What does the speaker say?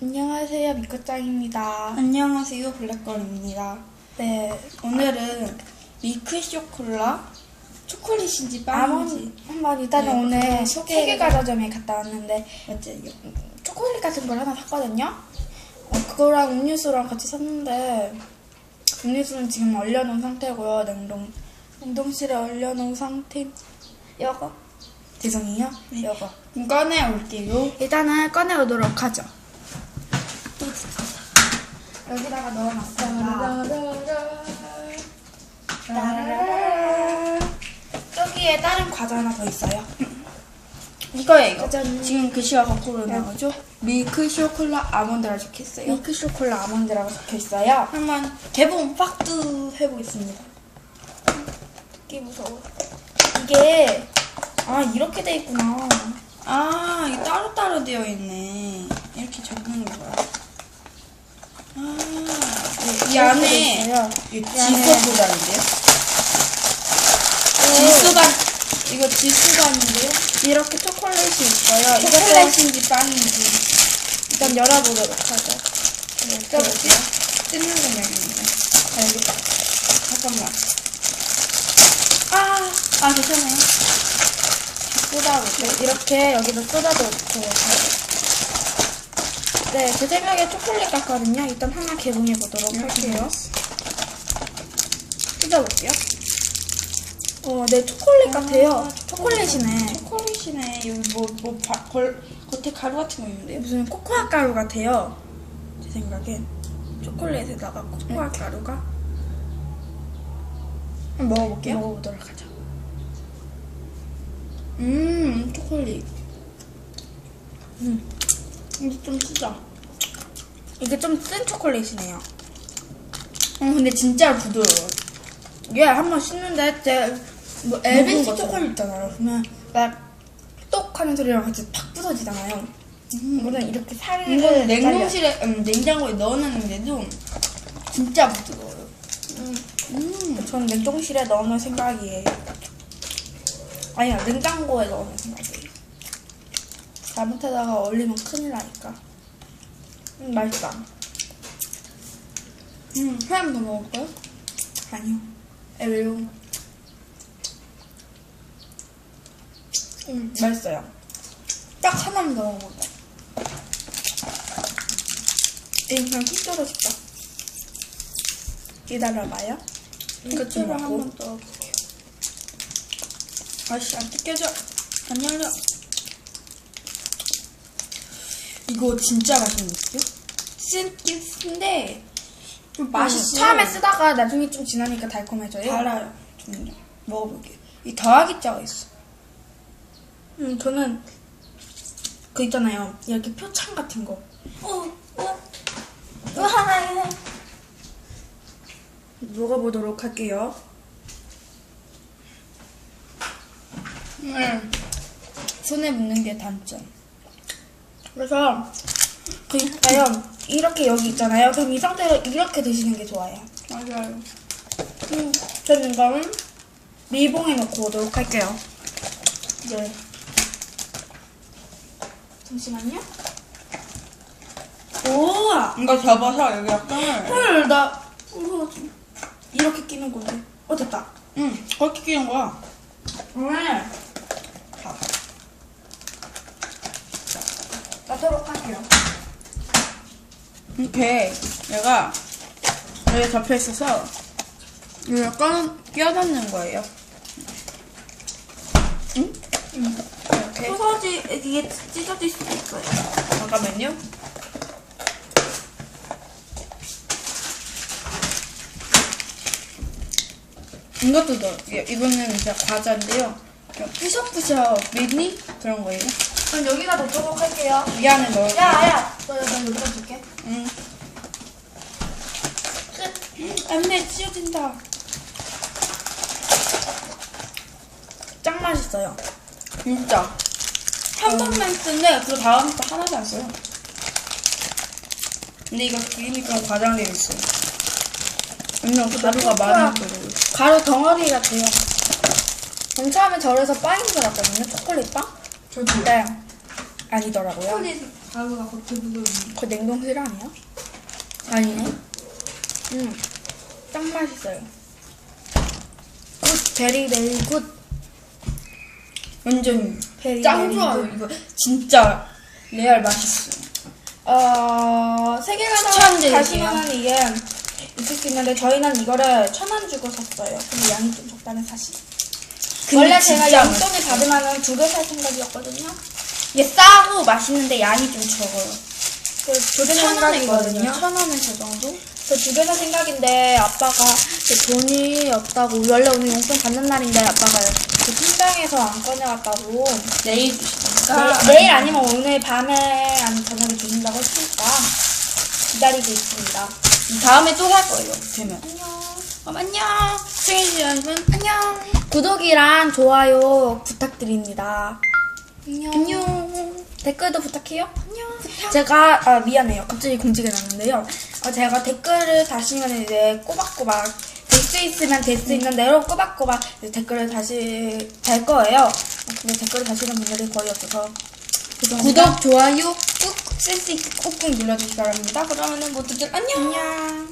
안녕하세요, 미코짱입니다. 안녕하세요 블랙걸입니다 네, 오늘은 밀크 쇼콜라 초콜릿인지 아몬드 빵인지 한번 일단은 네, 오늘 소개- 세계 과자점에 갔다 왔는데 맞아요 초콜릿 같은 걸 하나 샀거든요. 어, 그거랑 음료수랑 같이 샀는데 음료수는 지금 얼려놓은 상태고요. 냉동 냉동실에 얼려놓은 상태. 여거 죄송해요. 네. 여거 꺼내올게요 일단은 꺼내오도록 하죠. 여기다가. 따라라라. 여기에 다른 과자 하나 더 있어요. 이거예요 짜잔. 지금 글씨가 거꾸로 나오죠? 밀크 쇼콜라 아몬드라 적혀있어요 밀크 쇼콜라 아몬드라고 적혀 있어요. 한번 개봉 박두 해보겠습니다 이게 무서워. 이게 아 이렇게 돼 있구나. 아 이게 따로따로 되어 있네 이렇게 적는 거야 아, 네, 이 이렇게 안에. 이 지소보다인데요? 지수가 이거 지수가인데요? 이렇게 초콜릿이 있어요. 초콜릿인지 빵인지 일단 열어보도록 하죠. 뜯어보지? 뜯는 건 여기입니다. 아 여기. 잠깐만. 아, 아 괜찮아요. 네, 이렇게 여기다 쏟아놓고 네, 제 생각에 초콜릿 같거든요. 일단 하나 개봉해 보도록 할게요. 뜯어볼게요. 어, 네, 초콜릿 같아요. 아, 초콜릿이네. 초콜릿이네. 여기 뭐, 뭐, 바, 걸, 겉에 가루 같은 거 있는데요? 무슨 코코아 가루 같아요. 제 생각엔. 초콜릿에다가 코코아 가루가. 한번 먹어볼게요. 먹어보도록 하죠. 음, 초콜릿. 음, 이게 좀 쓰다. 이게 좀 쓴 초콜릿이네요. 어, 근데 진짜 부드러워요. 이게 한번 씹는데 제뭐 LBC 먹은 것처럼. 초콜릿 있잖아요. 그러면 막똑 하는 소리랑 같이 팍 부서지잖아요. 이거는 이렇게 살을 이거는 잘려- 냉동실에, 음, 냉장고에 넣어놨는데도 진짜 부드러워요. 음, 음. 저는 냉동실에 넣어놓을 생각이에요. 아니야, 냉장고에 넣어놓을 생각이에요. 잘못하다가 얼리면 큰일 나니까. 음, 맛있다. 음, 하나 더 먹을까요? 아니요. 에 왜요? 음, 맛있어요. 딱 하나만 더 먹을까요? 에이, 그냥 훔쳐도 싶다. 기다려봐요. 먹고. 한번 넣어볼게요. 아씨, 안 뜯겨져. 안 열려. 이거 진짜 맛있는데요? 쓴긴 쓴데, 좀 맛있어요. 처음에 쓰다가 나중에 좀 지나니까 달콤해져요. 달아요. 좀요. 먹어볼게요. 이 더하기 자가 있어. 음, 저는 그 있잖아요. 이렇게 표창 같은 거. 어, 어. 으하! 먹어보도록 할게요. 음. 손에 묻는 게 단점. 그래서 그 있어요. 이렇게 여기 있잖아요. 그럼 이 상태로 이렇게 드시는 게 좋아요. 맞아요. 음, 저는 이거는 밀봉에 넣고 오도록 할게요. 네. 잠시만요. 우와! 이거 접어서 여기 약간, 헐, 나, 좀 이렇게 끼는 건데. 어, 됐다. 응, 그렇게 끼는 거야. 네. 넣도록 할게요. 이렇게 얘가 여기 접혀 있어서 이거 약간 끼워넣는 거예요. 응? 이렇게. 소서지, 이게 찢어질 수도 있어요. 잠깐만요. 이것도 넣을게요. 이거는 이제 과자인데요. 푸셔푸셔 미니 그런 거예요. 그럼 여기다 넣도록 할게요. 이 안에 넣을게요. 야, 야, 너, 너 여기다 줄게. 응. 안돼 찢어진다. 짱 맛있어요. 진짜. 한 번만 쓰는데 그 다음부터 하나도 안 써요. 근데 이거 기니까 과장되어 있어요. 왜냐면 가루가 들어요. 가루 덩어리 같아요. 전 처음에 절에서 빵인 줄 알았거든요. 초콜릿 빵? 저도. 네. 아니더라고요. 초콜릿 가루가 겉에 묻어 있는. 그거 냉동실 아니야? 아니네. 음, 딱 맛있어요. 굿, 베리 베리 굿. 완전 베리 짱 베리 좋아요. 굿. 이거 진짜 레알 맛있어요. 어, 세 개가 다 추천드릴게요. 이게 있을 수 있는데 저희는 이거를 천 원 주고 샀어요. 근데 양이 좀 적다는 사실. 근데 원래 제가 진짜 용돈을 받으면 은 두 개 살 생각이었거든요. 이게 싸고 맛있는데 양이 좀 적어요. 천 원이거든요. 생각이거든요. 천 원에 저 정도? 그두 개 살 생각인데 아빠가 그 돈이 없다고 원래 오늘 용돈 받는 날인데 아빠가 그 통장에서 안 꺼내왔다고 내일 주시니까. 내, 내일 아니면 오늘 밤에 아니면 저녁에 주신다고 했으니까 기다리고 있습니다. 다음에 또 살 거예요. 되면. 안녕. 그럼 안녕. 시청해주신 여러분 안녕. 구독이랑 좋아요 부탁드립니다. 안녕. 안녕. 댓글도 부탁해요. 안녕. 제가 아 미안해요. 갑자기 공지가 났는데요. 어, 제가 댓글을 다시면 이제 꼬박꼬박 될 수 있으면 될 수 있는 대로 꼬박꼬박 이제 댓글을 다시 달 거예요. 어, 근데 댓글을 다시는 분들이 거의 없어서. 구독, 좋아요 꾹 쓸 수 있게 꾹꾹 눌러주시기 바랍니다. 그러면은 모두들 안녕. 안녕.